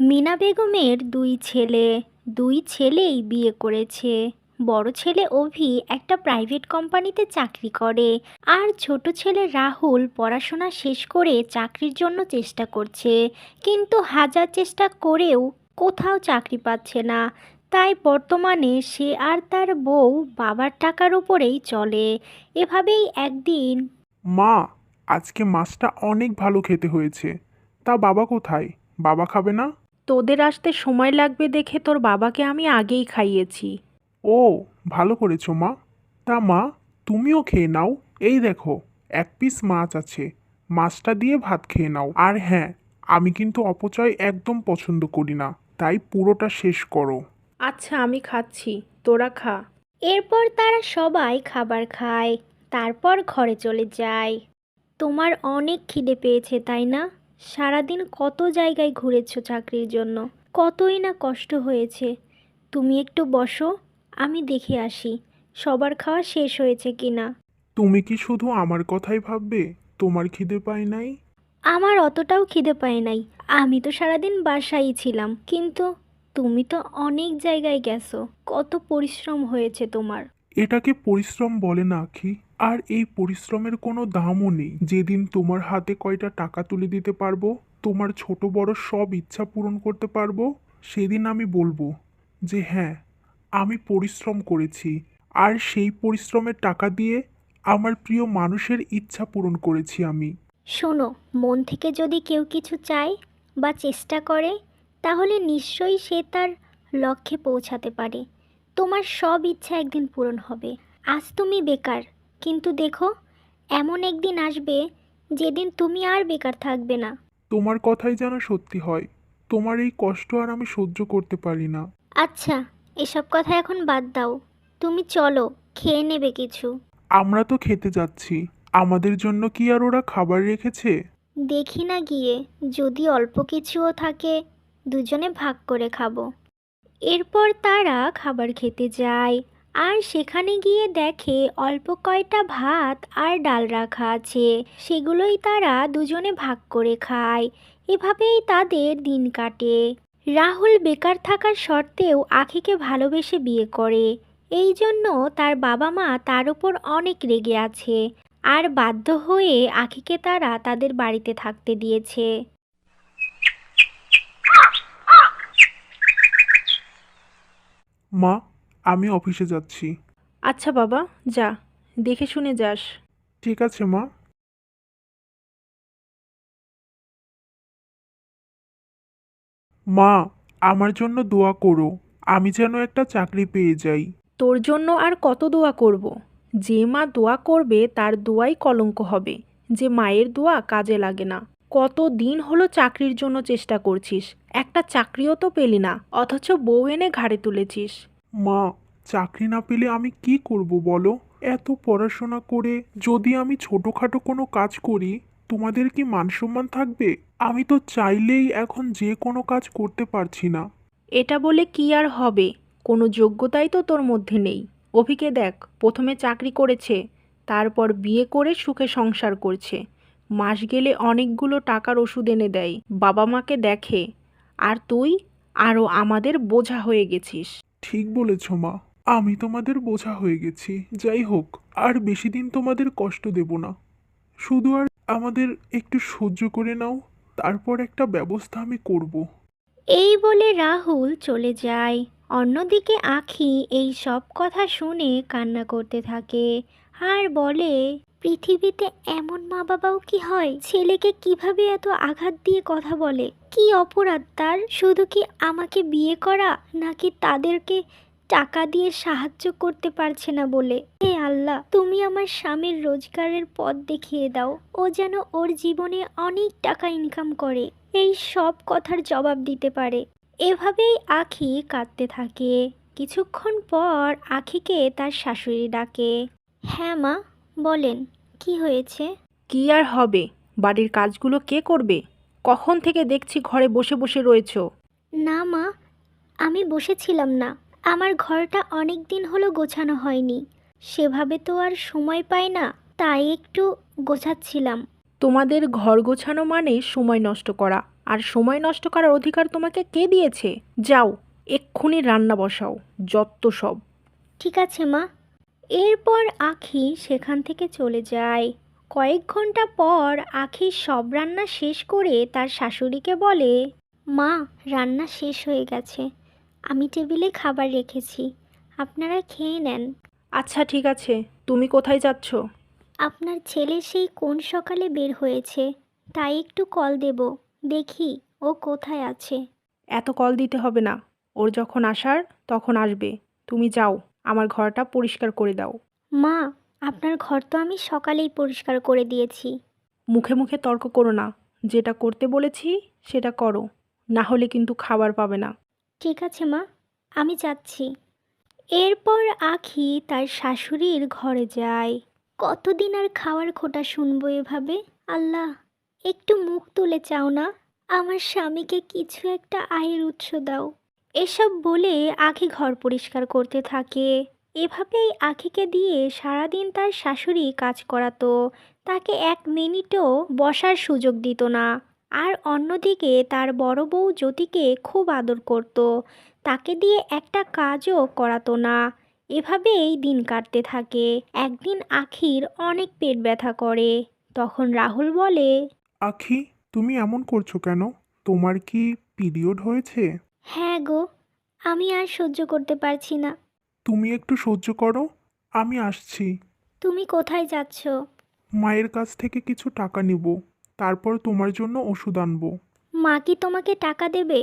মিনা বেগমের দুই ছেলে, দুই ছেলেই বিয়ে করেছে। বড় ছেলে অভি একটা প্রাইভেট কোম্পানিতে চাকরি করে আর ছোট ছেলে রাহুল পড়াশোনা শেষ করে চাকরির জন্য চেষ্টা করছে। কিন্তু হাজার চেষ্টা করেও কোথাও চাকরি পাচ্ছে না। তাই বর্তমানে সে আর তার বউ বাবার টাকার উপরেই চলে। এভাবেই একদিন মা, আজকে মাছটা অনেক ভালো খেতে হয়েছে। তা বাবা কোথায়? বাবা খাবে না? তোদের আসতে সময় লাগবে দেখে তোর বাবাকে আমি আগেই খাইয়েছি। ও ভালো করেছ মা। তা মা তুমিও খেয়ে নাও। এই দেখো এক পিস মাছ আছে। মাছটা দিয়ে ভাত খেয়ে নাও। আর হ্যাঁ আমি কিন্তু অপচয় একদম পছন্দ করি না তাই পুরোটা শেষ করো। আচ্ছা আমি খাচ্ছি। তোরা খা। এরপর তারা সবাই খাবার খায় তারপর ঘরে চলে যায়। তোমার অনেক খিদে পেয়েছে তাই না? সারাদিন কত জায়গায় ঘুরেছো চাকরির জন্য? কতই না কষ্ট হয়েছে। তুমি একটু বসো আমি দেখে আসি সবার খাওয়া শেষ হয়েছে কি না তুমি কি শুধু আমার কথাই ভাববে? তোমার খিদে পায় নাই? আমার অতটাও খিদে পায় নাই। আমি তো সারাদিন বাসায় ছিলাম কিন্তু তুমি তো অনেক জায়গায় গেছো। কত পরিশ্রম হয়েছে তোমার। এটাকে পরিশ্রম বলে না, আখি। আর এই পরিশ্রমের কোনো দামও নেই। যেদিন তোমার হাতে কয়টা টাকা তুলে দিতে পারব, তোমার ছোট বড় সব ইচ্ছা পূরণ করতে পারব, সেদিন আমি বলব যে হ্যাঁ আমি পরিশ্রম করেছি। আর সেই পরিশ্রমের টাকা দিয়ে আমার প্রিয় মানুষের ইচ্ছা পূরণ করেছি আমি। শোনো, মন থেকে যদি কেউ কিছু চায় বা চেষ্টা করে, তাহলে নিশ্চয়ই সে তার লক্ষ্যে পৌঁছাতে পারে। তোমার সব ইচ্ছা একদিন পূরণ হবে। আজ তুমি বেকার কিন্তু দেখো এমন একদিন আসবে যেদিন তুমি আর বেকার থাকবে না। তোমার কথাই যেন সত্যি হয় তোমার এই কষ্ট আর আমি সহ্য করতে পারি না। আচ্ছা এসব কথা এখন বাদ দাও তুমি চলো খেয়ে নেবে কিছু। আমরা তো খেতে যাচ্ছি আমাদের জন্য কি আর ওরা খাবার রেখেছে? দেখি না গিয়ে যদি অল্প কিছুও থাকে দুজনে ভাগ করে খাব। এরপর তারা খাবার খেতে যায়। আর সেখানে গিয়ে দেখে অল্প কয়টা ভাত আর ডাল রাখা আছে। সেগুলোই তারা দুজনে ভাগ করে খায়। এভাবেই তাদের দিন কাটে। রাহুল বেকার থাকার সত্ত্বেও আখিকে ভালোবেসে বিয়ে করে। এই জন্য তার বাবা মা তার উপর অনেক রেগে আছে। আর বাধ্য হয়ে আখিকে তারা তাদের বাড়িতে থাকতে দিয়েছে। মা আমি অফিসে যাচ্ছি। আচ্ছা বাবা যা দেখে শুনে যাস। ঠিক আছে মা। মা আমার জন্য দোয়া করো আমি যেন একটা চাকরি পেয়ে যাই। তোর জন্য আর কত দোয়া করব। যে মা দোয়া করবে তার দোয়াই কলঙ্ক হবে। যে মায়ের দোয়া কাজে লাগে না। কত দিন হলো চাকরির জন্য চেষ্টা করছিস? একটা চাকরিও তো পেলি না অথচ বউ এনে ঘাড়ে তুলেছিস। মা চাকরি না পেলে আমি কি করব বলো? এত পড়াশোনা করে যদি আমি ছোটোখাটো কোনো কাজ করি তোমাদের কি মান সম্মান থাকবে? আমি তো চাইলেই এখন যে কোনো কাজ করতে পারছি না। এটা বলে কি আর হবে? কোনো যোগ্যতাই তো তোর মধ্যে নেই। অভিকে দেখ প্রথমে চাকরি করেছে তারপর বিয়ে করে সুখে সংসার করছে। মাস গেলে অনেকগুলো টাকার ওষুধ এনে দেয়। বাবা মাকে দেখে আর তুই? আরও আমাদের বোঝা হয়ে গেছিস। ঠিক বলেছ মা। আমি তোমাদের বোঝা হয়ে গেছি। যাই হোক আর বেশি দিন তোমাদের কষ্ট দেব না। শুধু আর আমাদের একটু সহ্য করে নাও তারপর একটা ব্যবস্থা আমি করব। এই বলে রাহুল চলে যায়। অন্যদিকে আখি এই সব কথা শুনে কান্না করতে থাকে। আর বলে, পৃথিবীতে এমন মা বাবাও কি হয়? ছেলেকে কীভাবে এত আঘাত দিয়ে কথা বলে? কি অপরাধ তার? শুধু কি আমাকে বিয়ে করা? নাকি তাদেরকে টাকা দিয়ে সাহায্য করতে পারছে না বলে? হে আল্লাহ, তুমি আমার স্বামীর রোজগারের পথ দেখিয়ে দাও। ও যেন ওর জীবনে অনেক টাকা ইনকাম করে। এই সব কথার জবাব দিতে পারে। এভাবেই আখি কাঁদতে থাকে। কিছুক্ষণ পর আখিকে তার শাশুড়ি ডাকে। হ্যাঁ মা বলেন কি হয়েছে? কি আর হবে? বাড়ির কাজগুলো কে করবে? কখন থেকে দেখছি ঘরে বসে বসে রয়েছো? না মা আমি বসেছিলাম না। আমার ঘরটা অনেক দিন হলো গোছানো হয়নি। সেভাবে তো আর সময় পাই না তাই একটু গোছাচ্ছিলাম। তোমাদের ঘর গোছানো মানে সময় নষ্ট করা। আর সময় নষ্ট করার অধিকার তোমাকে কে দিয়েছে? যাও এক্ষুনি রান্না বসাও যত সব। ঠিক আছে মা। এরপর আখি সেখান থেকে চলে যায়। কয়েক ঘণ্টা পর আখি সব রান্না শেষ করে তার শাশুড়িকে বলে মা রান্না শেষ হয়ে গেছে। আমি টেবিলে খাবার রেখেছি। আপনারা খেয়ে নেন। আচ্ছা ঠিক আছে। তুমি কোথায় যাচ্ছ? আপনার ছেলে সেই কোন সকালে বের হয়েছে? তাই একটু কল দেব। দেখি ও কোথায় আছে। এত কল দিতে হবে না। ওর যখন আসার তখন আসবে। তুমি যাও। আমার ঘরটা পরিষ্কার করে দাও। মা আপনার ঘর তো আমি সকালেই পরিষ্কার করে দিয়েছি। মুখে মুখে তর্ক করো না। যেটা করতে বলেছি সেটা করো। না হলে কিন্তু খাবার পাবে না। ঠিক আছে মা আমি যাচ্ছি। এরপর আখি তার শাশুড়ির ঘরে যায়। কতদিন আর খাওয়ার খোটা শুনব এভাবে? আল্লাহ একটু মুখ তুলে চাও না? আমার স্বামীকে কিছু একটা আয়ের উৎস দাও। এসব বলে আখি ঘর পরিষ্কার করতে থাকে। এভাবেই আখিকে দিয়ে সারাদিন তার শাশুড়ি কাজ করাতো। তাকে এক মিনিটও বসার সুযোগ দিত না। আর অন্যদিকে তার বড় বউ জ্যোতিকে খুব আদর করত। তাকে দিয়ে একটা কাজও করাতো না। এভাবেই দিন কাটতে থাকে। একদিন আখির অনেক পেট ব্যথা করে। তখন রাহুল বলে, আখি, তুমি এমন করছ কেন? তোমার কি পিরিয়ড হয়েছে? হ্যাঁ গো আমি আর সহ্য করতে পারছি না। তুমি একটু সহ্য করো আমি আসছি। তুমি কোথায় যাচ্ছ? মায়ের কাছ থেকে কিছু টাকা নিব তারপর তোমার জন্য ওষুধ আনব। মা কি তোমাকে টাকা দেবে?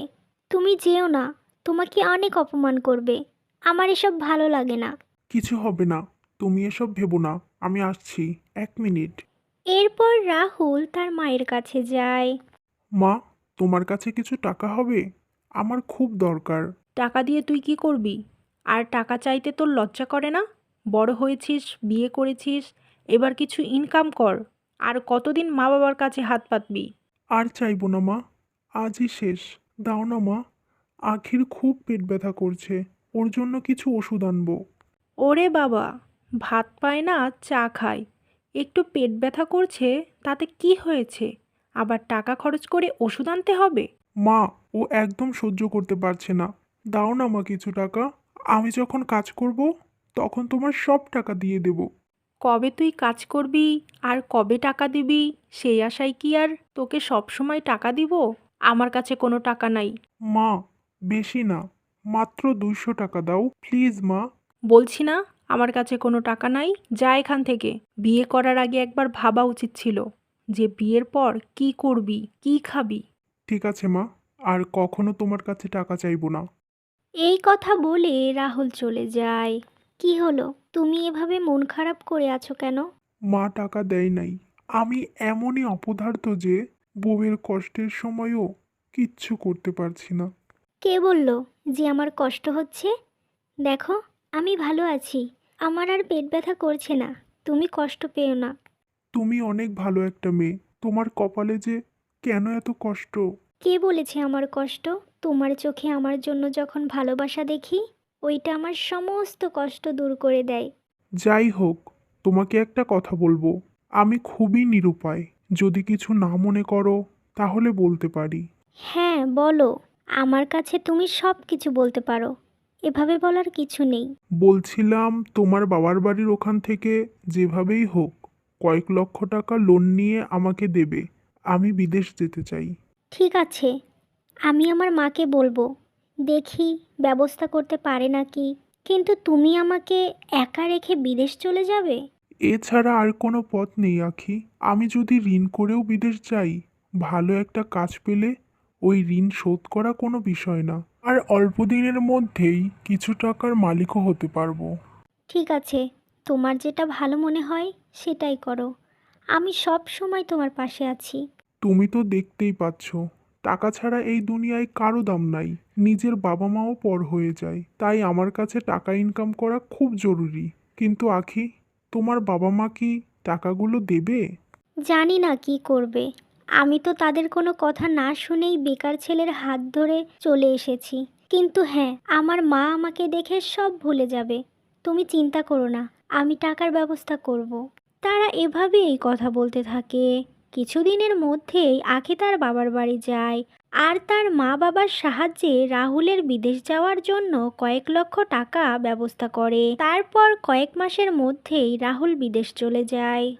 তুমি যেও না তোমাকে অনেক অপমান করবে। আমার এসব ভালো লাগে না। কিছু হবে না তুমি এসব ভেবো না আমি আসছি এক মিনিট। এরপর রাহুল তার মায়ের কাছে যায়। মা তোমার কাছে কিছু টাকা হবে? আমার খুব দরকার। টাকা দিয়ে তুই কি করবি? আর টাকা চাইতে তোর লজ্জা করে না? বড় হয়েছিস বিয়ে করেছিস এবার কিছু ইনকাম কর। আর কতদিন মা বাবার কাছে হাত পাতবি? আর চাইব না মা। আজই শেষ। দাও না মা। আখির খুব পেট ব্যথা করছে। ওর জন্য কিছু ওষুধ আনব। ওরে বাবা! ভাত পায় না চা খায়। একটু পেট ব্যথা করছে তাতে কি হয়েছে? আবার টাকা খরচ করে ওষুধ আনতে হবে? মা ও একদম সহ্য করতে পারছে না। দাও না মা কিছু টাকা। আমি যখন কাজ করব তখন তোমার সব টাকা দিয়ে দেব। কবে তুই কাজ করবি? আর কবে টাকা দিবি? সেই আশায় কি আর তোকে সব সময় টাকা দিব? আমার কাছে কোনো টাকা নাই। মা বেশি না। মাত্র দুইশো টাকা দাও। প্লিজ মা। বলছি না আমার কাছে কোনো টাকা নাই। যা এখান থেকে। বিয়ে করার আগে একবার ভাবা উচিত ছিল যে বিয়ের পর কি করবি কি খাবি। ঠিক আছে মা। আর কখনো তোমার কাছে টাকা চাইব না। এই কথা বলে রাহুল চলে যায়। কি হলো? তুমি এভাবে মন খারাপ করে আছো কেন? মা টাকা দেয় নাই। আমি এমনই অপদার্থ যে বউয়ের কষ্টের সময়ও কিচ্ছু করতে পারছি না। কে বলল যে আমার কষ্ট হচ্ছে? দেখো আমি ভালো আছি। আমার আর পেট ব্যথা করছে না। তুমি কষ্ট পেও না। তুমি অনেক ভালো একটা মেয়ে। তোমার কপালে যে কেন এত কষ্ট? কে বলেছে আমার কষ্ট? তোমার চোখে আমার জন্য যখন ভালোবাসা দেখি ওইটা আমার সমস্ত কষ্ট দূর করে দেয়। যাই হোক তোমাকে একটা কথা বলব। আমি খুবই নিরুপায়। যদি কিছু না মনে করো তাহলে বলতে পারি। হ্যাঁ বলো। আমার কাছে তুমি সব কিছু বলতে পারো। এভাবে বলার কিছু নেই। বলছিলাম তোমার বাবার বাড়ির ওখান থেকে যেভাবেই হোক কয়েক লক্ষ টাকা লোন নিয়ে আমাকে দেবে। আমি বিদেশ যেতে চাই। ঠিক আছে আমি আমার মাকে বলব দেখি ব্যবস্থা করতে পারে নাকি। কিন্তু তুমি আমাকে একা রেখে বিদেশ চলে যাবে? এছাড়া আর কোনো পথ নেই আখি। আমি যদি ঋণ করেও বিদেশ যাই ভালো একটা কাজ পেলে ওই ঋণ শোধ করা কোনো বিষয় না। আর অল্প দিনের মধ্যেই কিছু টাকার মালিকও হতে পারব। ঠিক আছে তোমার যেটা ভালো মনে হয় সেটাই করো। আমি সব সময় তোমার পাশে আছি। তুমি তো দেখতেই পাচ্ছ, টাকা ছাড়া এই দুনিয়ায় কারও দাম নাই। নিজের বাবা মাও পর হয়ে যায়, তাই আমার কাছে টাকা ইনকাম করা খুব জরুরি। কিন্তু আখি, তোমার বাবা মা কি টাকাগুলো দেবে? জানি না কি করবে। আমি তো তাদের কোনো কথা না শুনেই বেকার ছেলের হাত ধরে চলে এসেছি। কিন্তু হ্যাঁ আমার মা আমাকে দেখে সব ভুলে যাবে। তুমি চিন্তা করো না, আমি টাকার ব্যবস্থা করব। তারা এভাবেই কথা বলতে থাকে। কিছুদিনের মধ্যেই আখি তার বাবার বাড়ি যায় আর তার মা বাবার সাহায্যে রাহুলের বিদেশ যাওয়ার জন্য কয়েক লক্ষ টাকা ব্যবস্থা করে। তারপর কয়েক মাসের মধ্যেই রাহুল বিদেশ চলে যায়।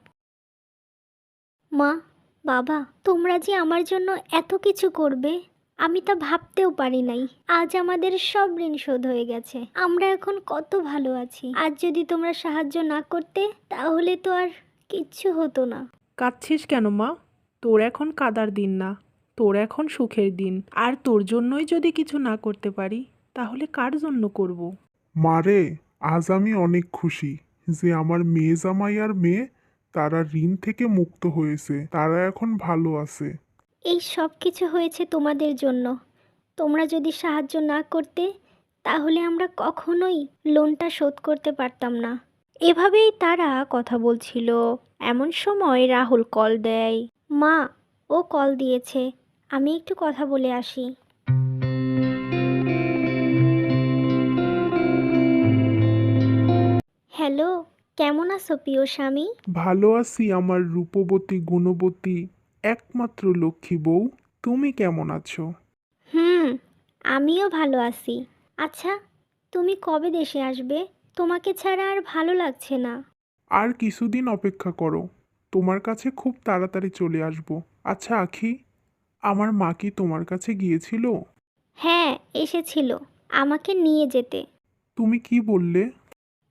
মা, বাবা, তোমরা যে আমার জন্য এত কিছু করবে, আমি তা ভাবতেও পারি নাই। আজ আমাদের সব ঋণ শোধ হয়ে গেছে। আমরা এখন কত ভালো আছি। আজ যদি তোমরা সাহায্য না করতে, তাহলে তো আর কিচ্ছু হতো না। কাঁদছিস কেন মা? তোর এখন কাদার দিন না তোর এখন সুখের দিন। আর তোর জন্যই যদি কিছু না করতে পারি তাহলে কার জন্য করব। মারে আজ আমি অনেক খুশি যে আমার মেয়ে জামাই আর মেয়ে তারা ঋণ থেকে মুক্ত হয়েছে তারা এখন ভালো আছে। এই সব কিছু হয়েছে তোমাদের জন্য। তোমরা যদি সাহায্য না করতে তাহলে আমরা কখনোই লোনটা শোধ করতে পারতাম না। এভাবেই তারা কথা বলছিল। এমন সময় রাহুল কল দেয়। মা ও কল দিয়েছে। আমি একটু কথা বলে আসি। হ্যালো কেমন আছো প্রিয় স্বামী ভালো আছি আমার রূপবতী গুণবতী একমাত্র লক্ষ্মী বউ। তুমি কেমন আছো? হুম আমিও ভালো আছি। আচ্ছা তুমি কবে দেশে আসবে? তোমাকে ছাড়া আর ভালো লাগছে না। আর কিছুদিন অপেক্ষা করো। তোমার কাছে খুব তাড়াতাড়ি চলে আসব। আচ্ছা আখি আমার মা কি তোমার কাছে গিয়েছিল? হ্যাঁ এসেছিল। আমাকে নিয়ে যেতে। তুমি কি বললে?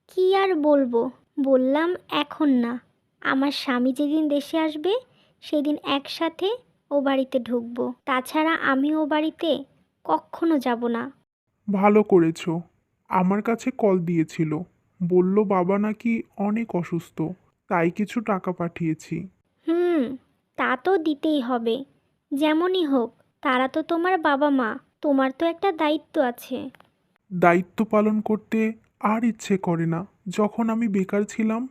কি আর বলব? বললাম এখন না। আমার স্বামী যেদিন দেশে আসবে সেদিন একসাথে ও বাড়িতে ঢুকবো। তাছাড়া আমি ও বাড়িতে কখনো যাব না। ভালো করেছ। আমার কাছে কল দিয়েছিল। বলল বাবা নাকি অনেক অসুস্থ তাই কিছু টাকা পাঠিয়েছি। হুম তা তো দিতেই হবে। যেমনই হোক তারা তো তোমার বাবা মা তোমার তো একটা দায়িত্ব আছে। দায়িত্ব পালন করতে আর ইচ্ছে করে না। যখন আমি বেকার ছিলাম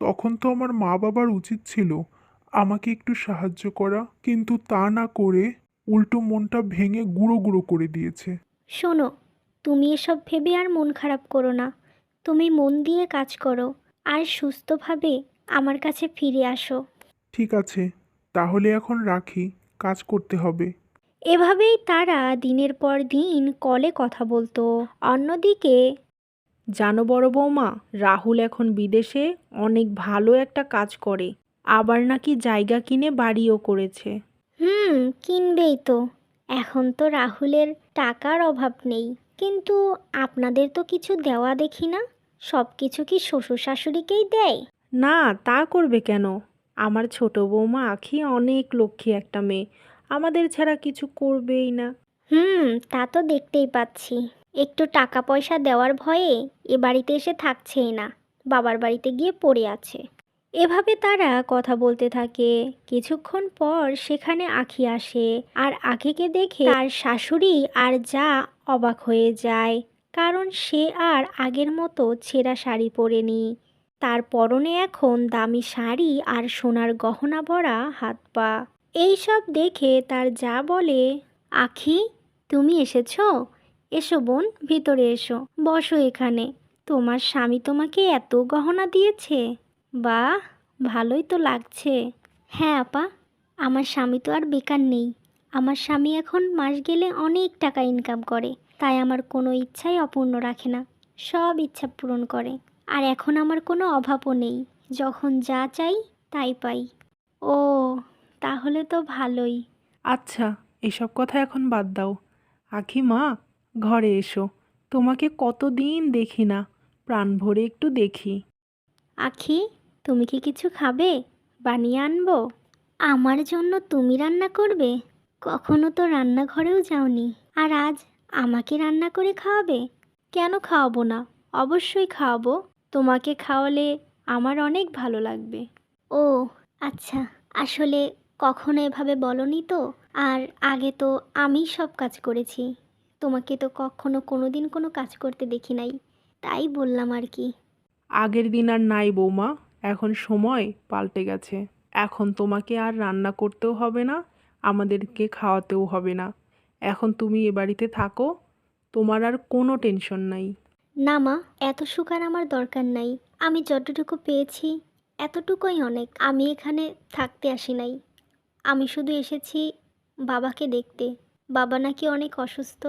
তখন তো আমার মা বাবার উচিত ছিল আমাকে একটু সাহায্য করা কিন্তু তা না করে উল্টো মনটা ভেঙে গুঁড়ো গুঁড়ো করে দিয়েছে। শোনো তুমি এসব ভেবে আর মন খারাপ করো না। তুমি মন দিয়ে কাজ করো আর সুস্থভাবে আমার কাছে ফিরে আসো। ঠিক আছে তাহলে এখন রাখি কাজ করতে হবে। এভাবেই তারা দিনের পর দিন কলে কথা বলতো। অন্যদিকে জানো বড় বৌমা রাহুল এখন বিদেশে অনেক ভালো একটা কাজ করে। আবার নাকি জায়গা কিনে বাড়িও করেছে। হুম কিনবেই তো। এখন তো রাহুলের টাকার অভাব নেই। কিন্তু আপনাদের তো কিছু দেওয়া দেখি না। সব কিছু কি শ্বশুর শাশুড়িকেই দেয়? না তা করবে কেন? আমার ছোট বৌমা আখি অনেক লক্ষ্মী একটা মেয়ে। আমাদের ছাড়া কিছু করবেই না। হুম তা তো দেখতেই পাচ্ছি। একটু টাকা পয়সা দেওয়ার ভয়ে এ বাড়িতে এসে থাকছেই না। বাবার বাড়িতে গিয়ে পড়ে আছে। এভাবে তারা কথা বলতে থাকে। কিছুক্ষণ পর সেখানে আখি আসে আর আখিকে দেখে তার শাশুড়ি আর যা অবাক হয়ে যায়, কারণ সে আর আগের মতো ছেঁড়া শাড়ি পরেনি। তার পরনে এখন দামি শাড়ি আর সোনার গহনা ভরা হাত পা এইসব দেখে তার যা বলে, আখি, তুমি এসেছ? এসো বোন, ভিতরে এসো। বসো এখানে। তোমার স্বামী তোমাকে এত গহনা দিয়েছে? বাহ, ভালোই তো লাগছে। হ্যাঁ আপা, আমার স্বামী তো আর বেকার নেই। আমার স্বামী এখন মাস গেলে অনেক টাকা ইনকাম করে তাই আমার কোনো ইচ্ছাই অপূর্ণ রাখে না। সব ইচ্ছা পূরণ করে। আর এখন আমার কোনো অভাবও নেই। যখন যা চাই তাই পাই। ও তাহলে তো ভালোই। আচ্ছা এসব কথা এখন বাদ দাও। আখি মা ঘরে এসো। তোমাকে কতদিন দেখি না। প্রাণ ভরে একটু দেখি। আখি তুমি কি কিছু খাবে? বানিয়ে আনব? আমার জন্য তুমি রান্না করবে? কখনো তো রান্নাঘরেও যাওনি। আর আজ আমাকে রান্না করে খাওয়াবে? কেন খাওয়াবো না? অবশ্যই খাওয়াবো। তোমাকে খাওয়ালে আমার অনেক ভালো লাগবে। ও আচ্ছা। আসলে কখনো এভাবে বলনি তো? আর আগে তো আমি সব কাজ করেছি। তোমাকে তো কখনো কোনো দিন কোনো কাজ করতে দেখি নাই। তাই বললাম আর কি। আগের দিন আর নাই বৌমা। এখন সময় পাল্টে গেছে। এখন তোমাকে আর রান্না করতেও হবে না। আমাদেরকে খাওয়াতেও হবে না। এখন তুমি এ বাড়িতে থাকো তোমার আর কোনো টেনশন নাই। না মা এত সুখ আর আমার দরকার নাই। আমি যতটুকু পেয়েছি এতটুকুই অনেক। আমি এখানে থাকতে আসি নাই। আমি শুধু এসেছি বাবাকে দেখতে। বাবা নাকি অনেক অসুস্থ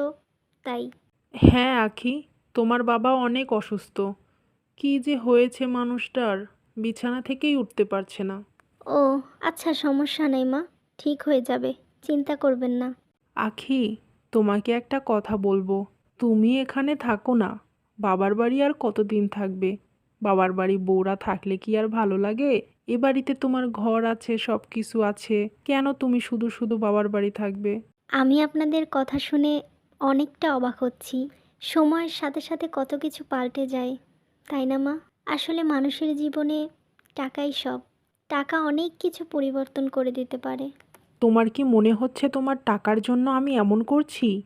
তাই। হ্যাঁ আখি তোমার বাবা অনেক অসুস্থ। কি যে হয়েছে মানুষটার বিছানা থেকেই উঠতে পারছে না। ও আচ্ছা সমস্যা নেই মা। ঠিক হয়ে যাবে চিন্তা করবেন না। আখি তোমাকে একটা কথা বলব। তুমি এখানে থাকো না। বাবার বাড়ি আর কতদিন থাকবে? বাবার বাড়ি বউরা থাকলে কি আর ভালো লাগে? এ বাড়িতে তোমার ঘর আছে সব কিছু আছে। কেন তুমি শুধু শুধু বাবার বাড়ি থাকবে? আমি আপনাদের কথা শুনে অনেকটা অবাক হচ্ছি। সময়ের সাথে সাথে কত কিছু পাল্টে যায় তাই না মা? আসলে মানুষের জীবনে টাকাই সব। টাকা অনেক কিছু পরিবর্তন করে দিতে পারে। তোমার কি মনে হচ্ছে তোমার টাকার জন্য আমি এমন করছি?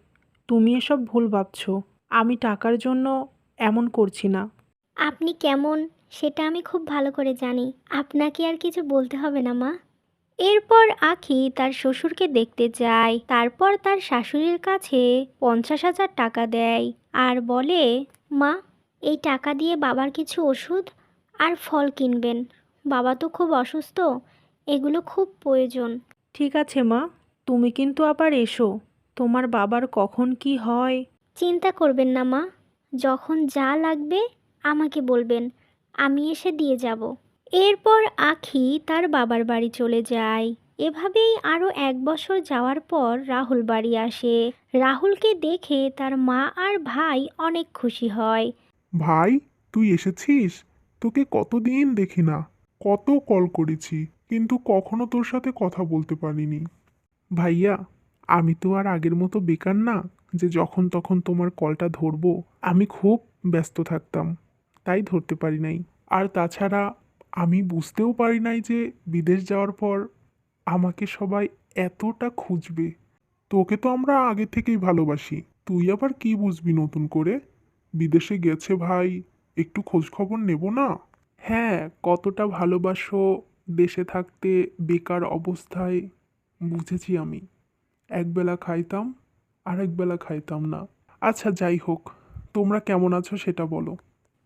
তুমি এসব ভুল ভাবছ। আমি টাকার জন্য এমন করছি না। আপনি কেমন? সেটা আমি খুব ভালো করে জানি। আপনাকে আর কিছু বলতে হবে না, মা। এরপর আখি তার শ্বশুরকে দেখতে যায়। তারপর তার শাশুড়ির কাছে পঞ্চাশ হাজার টাকা দেয় আর বলে, মা, এই টাকা দিয়ে বাবার কিছু ওষুধ আর ফল কিনবেন। বাবা তো খুব অসুস্থ। এগুলো খুব প্রয়োজন। ঠিক আছে মা তুমি কিন্তু আবার এসো। তোমার বাবার কখন কি হয়? চিন্তা করবেন না মা যখন যা লাগবে আমাকে বলবেন আমি এসে দিয়ে যাব। এরপর আখি তার বাবার বাড়ি চলে যায়। এভাবেই আরও এক বছর যাওয়ার পর রাহুল বাড়ি আসে। রাহুলকে দেখে তার মা আর ভাই অনেক খুশি হয়। ভাই তুই এসেছিস? তোকে কতদিন দেখি না। কত কল করেছি। কিন্তু কখনো তোর সাথে কথা বলতে পারিনি। ভাইয়া, আমি তো আর আগের মতো বেকার না যে যখন তখন তোমার কলটা ধরবো। আমি খুব ব্যস্ত থাকতাম, তাই ধরতে পারি নাই। আর তাছাড়া আমি বুঝতেও পারি নাই যে বিদেশ যাওয়ার পর আমাকে সবাই এতটা খুঁজবে। তোকে তো আমরা আগে থেকেই ভালোবাসি। তুই আবার কি বুঝবি নতুন করে? বিদেশে গেছে ভাই, একটু খোঁজ খবর নেব না? হ্যাঁ কতটা ভালোবাসো দেশে থাকতে বেকার অবস্থায় বুঝেছি আমি। একবেলা খাইতাম আরেক বেলা খাইতাম না। আচ্ছা যাই হোক তোমরা কেমন আছো সেটা বলো।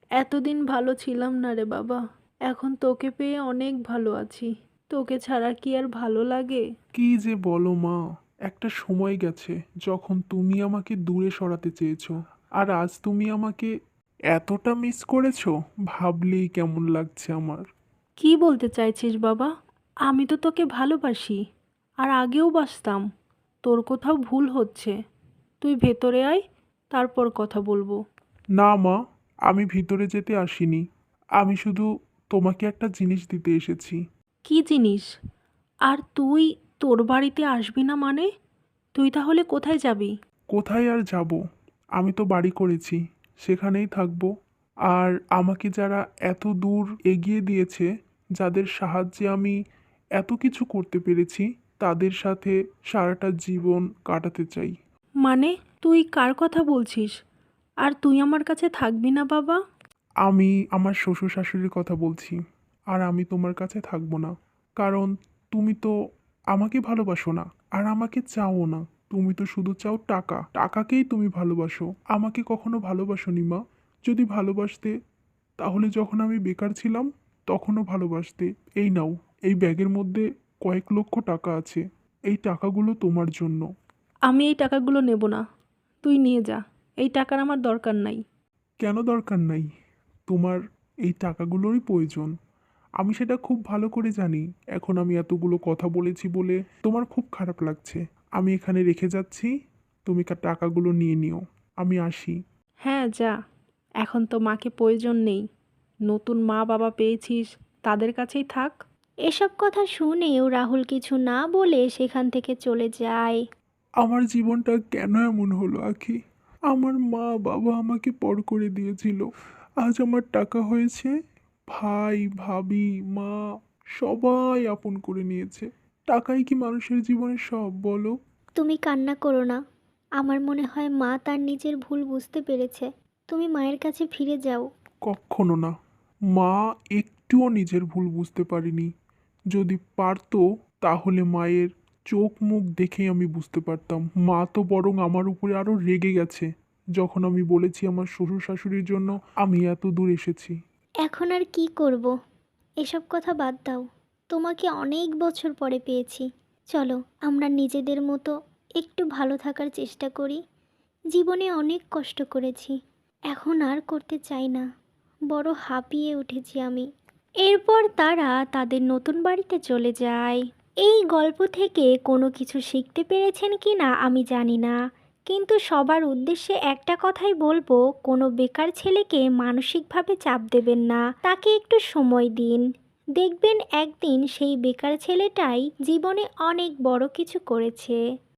এতদিন ভালো ছিলাম না রে বাবা। এখন তোকে পেয়ে অনেক ভালো আছি। তোকে ছাড়া কি আর ভালো লাগে? কি যে বলো মা একটা সময় গেছে যখন তুমি আমাকে দূরে সরাতে চেয়েছো। আর আজ তুমি আমাকে এতটা মিস করেছ ভাবলেই কেমন লাগছে আমার। কি বলতে চাইছিস বাবা? আমি তো তোকে ভালোবাসি আর আগেও বাসতাম। তোর কোথাও ভুল হচ্ছে। তুই ভেতরে আয় তারপর কথা বলব। না মা আমি ভিতরে যেতে আসিনি। আমি শুধু তোমাকে একটা জিনিস দিতে এসেছি। কি জিনিস? আর তুই তোর বাড়িতে আসবি না মানে? তুই তাহলে কোথায় যাবি? কোথায় আর যাব? আমি তো বাড়ি করেছি সেখানেই থাকব। আর আমাকে যারা এত দূর এগিয়ে দিয়েছে যাদের সাহায্যে আমি এত কিছু করতে পেরেছি তাদের সাথে সারাটা জীবন কাটাতে চাই। মানে তুই কার কথা বলছিস? আর তুই আমার কাছে থাকবি না বাবা? আমি আমার শ্বশুর শাশুড়ির কথা বলছি আর আমি তোমার কাছে থাকব না। কারণ তুমি তো আমাকে ভালোবাসো না আর আমাকে চাও না। তুমি তো শুধু চাও টাকা। টাকাকেই তুমি ভালোবাসো। আমাকে কখনো ভালোবাসোনি মা। যদি ভালোবাসতে তাহলে যখন আমি বেকার ছিলাম তখনও ভালোবাসতে। এই নাও এই ব্যাগের মধ্যে কয়েক লক্ষ টাকা আছে। এই টাকাগুলো তোমার জন্য। আমি এই টাকাগুলো নেব না। তুই নিয়ে যা। এই টাকার আমার দরকার নাই। কেন দরকার নাই? তোমার এই টাকাগুলোরই প্রয়োজন। আমি সেটা খুব ভালো করে জানি। এখন আমি এতগুলো কথা বলেছি বলে তোমার খুব খারাপ লাগছে। আমি এখানে রেখে যাচ্ছি। তুমি টাকাগুলো নিয়ে নিও। আমি আসি। হ্যাঁ যা। এখন তো মাকে প্রয়োজন নেই। নতুন মা বাবা পেয়েছিস তাদের কাছেই থাক। এসব কথা শুনেও রাহুল কিছু না বলে সেখান থেকে চলে যায়। আমার জীবনটা কেন এমন হলো আখি? আমার মা বাবা আমাকে পর করে দিয়েছিল। আজ আমার টাকা হয়েছে ভাই ভাবি মা সবাই আপন করে নিয়েছে। টাকাই কি মানুষের জীবনে সব বলো? তুমি কান্না করো না। আমার মনে হয় মা তার নিজের ভুল বুঝতে পেরেছে। তুমি মায়ের কাছে ফিরে যাও। কখনো না। মা একটুও নিজের ভুল বুঝতে পারিনি। যদি পারতো তাহলে মায়ের চোখ মুখ দেখেই আমি বুঝতে পারতাম। মা তো বরং আমার উপরে আরও রেগে গেছে। যখন আমি বলেছি আমার শ্বশুর শাশুড়ির জন্য আমি এত দূর এসেছি। এখন আর কি করব? এসব কথা বাদ দাও। তোমাকে অনেক বছর পরে পেয়েছি। চলো আমরা নিজেদের মতো একটু ভালো থাকার চেষ্টা করি। জীবনে অনেক কষ্ট করেছি। এখন আর করতে চাই না। বড় হাঁপিয়ে উঠেছি আমি। এরপর তারা তাদের নতুন বাড়িতে চলে যায়। এই গল্প থেকে কোনো কিছু শিখতে পেরেছেন কি না আমি জানি না। কিন্তু সবার উদ্দেশ্যে একটা কথাই বলব, কোনো বেকার ছেলেকে মানসিকভাবে চাপ দেবেন না। তাকে একটু সময় দিন। দেখবেন একদিন সেই বেকার ছেলেটাই জীবনে অনেক বড় কিছু করেছে।